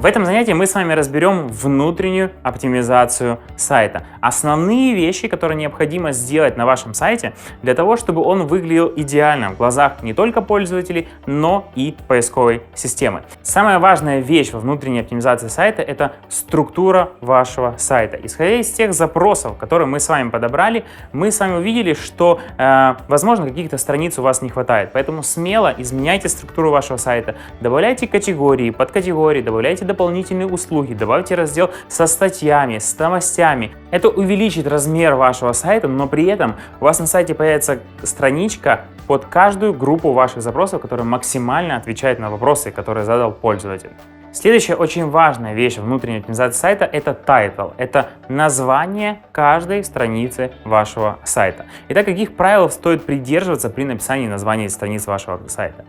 В этом занятии мы с вами разберем внутреннюю оптимизацию сайта. Основные вещи, которые необходимо сделать на вашем сайте для того, чтобы он выглядел идеально в глазах не только пользователей, но и поисковой системы. Самая важная вещь во внутренней оптимизации сайта — это структура вашего сайта. Исходя из тех запросов, которые мы с вами подобрали, мы с вами увидели, что, э, возможно, каких-то страниц у вас не хватает. Поэтому смело изменяйте структуру вашего сайта, добавляйте категории, подкатегории, добавляйте дополнительные услуги, добавьте раздел со статьями, с новостями. Это увеличит размер вашего сайта, но при этом у вас на сайте появится страничка под каждую группу ваших запросов, которая максимально отвечает на вопросы, которые задал пользователь. Следующая очень важная вещь внутренней оптимизации сайта – это title. Это название каждой страницы вашего сайта. Итак, каких правил стоит придерживаться при написании названия страниц вашего сайта?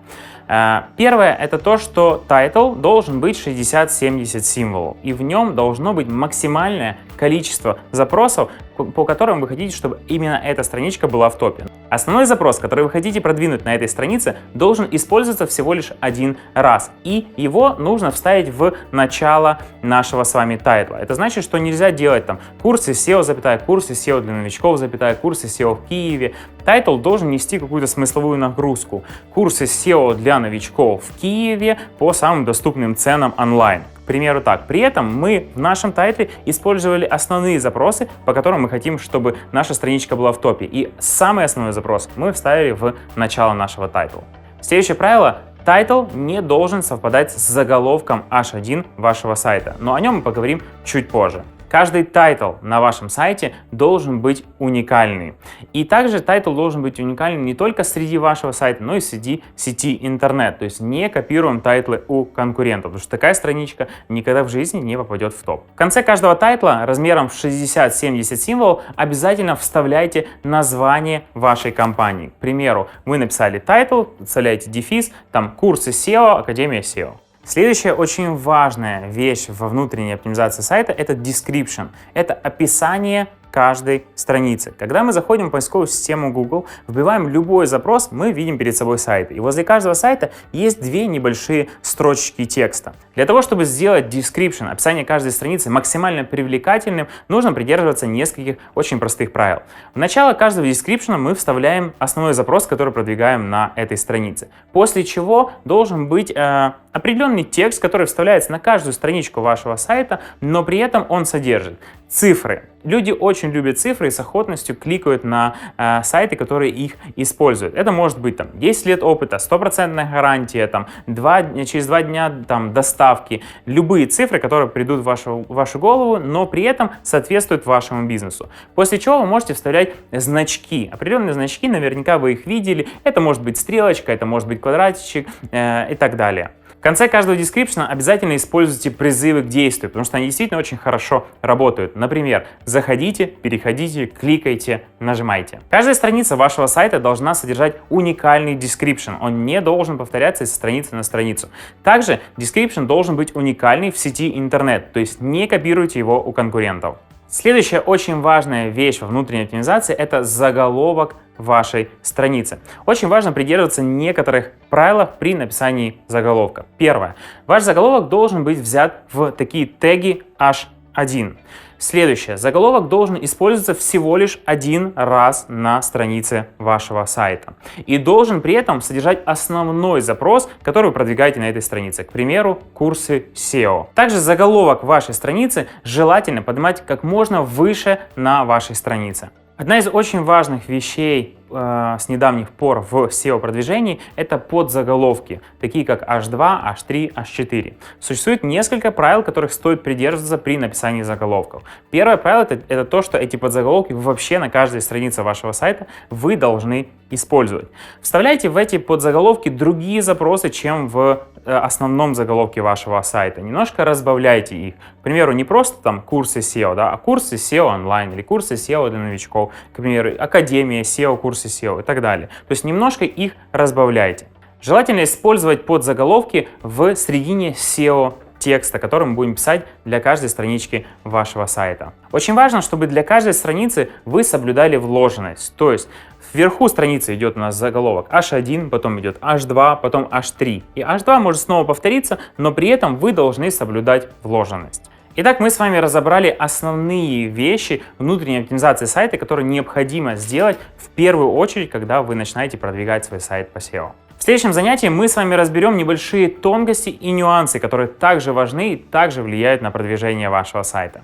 Э, первое – это то, что title должен быть 60-70 символов, и в нем должно быть максимальное количество запросов, по которым вы хотите, чтобы именно эта страничка была в топе. Основной запрос, который вы хотите продвинуть на этой странице, должен использоваться всего лишь один раз, и его нужно вставить в начало нашего с вами тайтла. Это значит, что нельзя делать там курсы SEO, запятая, курсы SEO для новичков, запятая, курсы SEO в Киеве. Тайтл должен нести какую-то смысловую нагрузку. Курсы SEO для новичков в Киеве по самым доступным ценам онлайн. К примеру так. При этом мы в нашем тайтле использовали основные запросы, по которым мы хотим, чтобы наша страничка была в топе. И самый основной запрос мы вставили в начало нашего тайтла. Следующее правило Тайтл не должен совпадать с заголовком H1 вашего сайта, но о нем мы поговорим чуть позже. Каждый тайтл на вашем сайте должен быть уникальный. И также тайтл должен быть уникальным не только среди вашего сайта, но и среди сети интернет. То есть не копируем тайтлы у конкурентов, потому что такая страничка никогда в жизни не попадет в топ. В конце каждого тайтла размером в 60-70 символов обязательно вставляйте название вашей компании. К примеру, вы написали тайтл, вставляете дефис, там курсы SEO, Академия SEO. Следующая очень важная вещь во внутренней оптимизации сайта — это description. Это описание каждой страницы. Когда мы заходим в поисковую систему Google, вбиваем любой запрос, мы видим перед собой сайты. И возле каждого сайта есть две небольшие строчки текста. Для того, чтобы сделать description, описание каждой страницы максимально привлекательным, нужно придерживаться нескольких очень простых правил. В начало каждого description мы вставляем основной запрос, который продвигаем на этой странице. После чего должен быть э, определенный текст, который вставляется на каждую страничку вашего сайта, но при этом он содержит цифры. Люди очень любят цифры и с охотностью кликают на э, сайты, которые их используют. Это может быть там 10 лет опыта, стопроцентная гарантия, там 2, через 2 дня там доставки. Любые цифры, которые придут в вашу, в вашу голову, но при этом соответствуют вашему бизнесу. После чего вы можете вставлять значки. Определенные значки, наверняка вы их видели. Это может быть стрелочка, это может быть квадратичек э, и так далее. В конце каждого description обязательно используйте призывы к действию, потому что они действительно очень хорошо работают. Например, заходите, переходите, кликайте, нажимайте. Каждая страница вашего сайта должна содержать уникальный description. Он не должен повторяться из страницы на страницу. Также description должен быть уникальный в сети интернет, то есть не копируйте его у конкурентов. Следующая очень важная вещь во внутренней оптимизации – это заголовок вашей страницы. Очень важно придерживаться некоторых правил при написании заголовка. Первое. Ваш заголовок должен быть взят в такие теги H1. Следующее. Заголовок должен использоваться всего лишь один раз на странице вашего сайта. И должен при этом содержать основной запрос, который вы продвигаете на этой странице. К примеру, курсы SEO. Также заголовок вашей страницы желательно поднимать как можно выше на вашей странице. Одна из очень важных вещей с недавних пор в SEO-продвижении это подзаголовки, такие как H2, H3, H4. Существует несколько правил, которых стоит придерживаться при написании заголовков. Первое правило это то, что эти подзаголовки вообще на каждой странице вашего сайта вы должны использовать. Вставляйте в эти подзаголовки другие запросы, чем в э, основном заголовке вашего сайта. Немножко разбавляйте их. К примеру, не просто там курсы SEO, да, а курсы SEO онлайн или курсы SEO для новичков. К примеру, Академия SEO, курсы SEO и так далее. То есть немножко их разбавляйте. Желательно использовать подзаголовки в середине SEO текста, который мы будем писать для каждой странички вашего сайта. Очень важно, чтобы для каждой страницы вы соблюдали вложенность. То есть вверху страницы идет у нас заголовок H1, потом идет H2, потом H3. И H2 может снова повториться, но при этом вы должны соблюдать вложенность. Итак, мы с вами разобрали основные вещи внутренней оптимизации сайта, которые необходимо сделать в первую очередь, когда вы начинаете продвигать свой сайт по SEO. В следующем занятии мы с вами разберем небольшие тонкости и нюансы, которые также важны и также влияют на продвижение вашего сайта.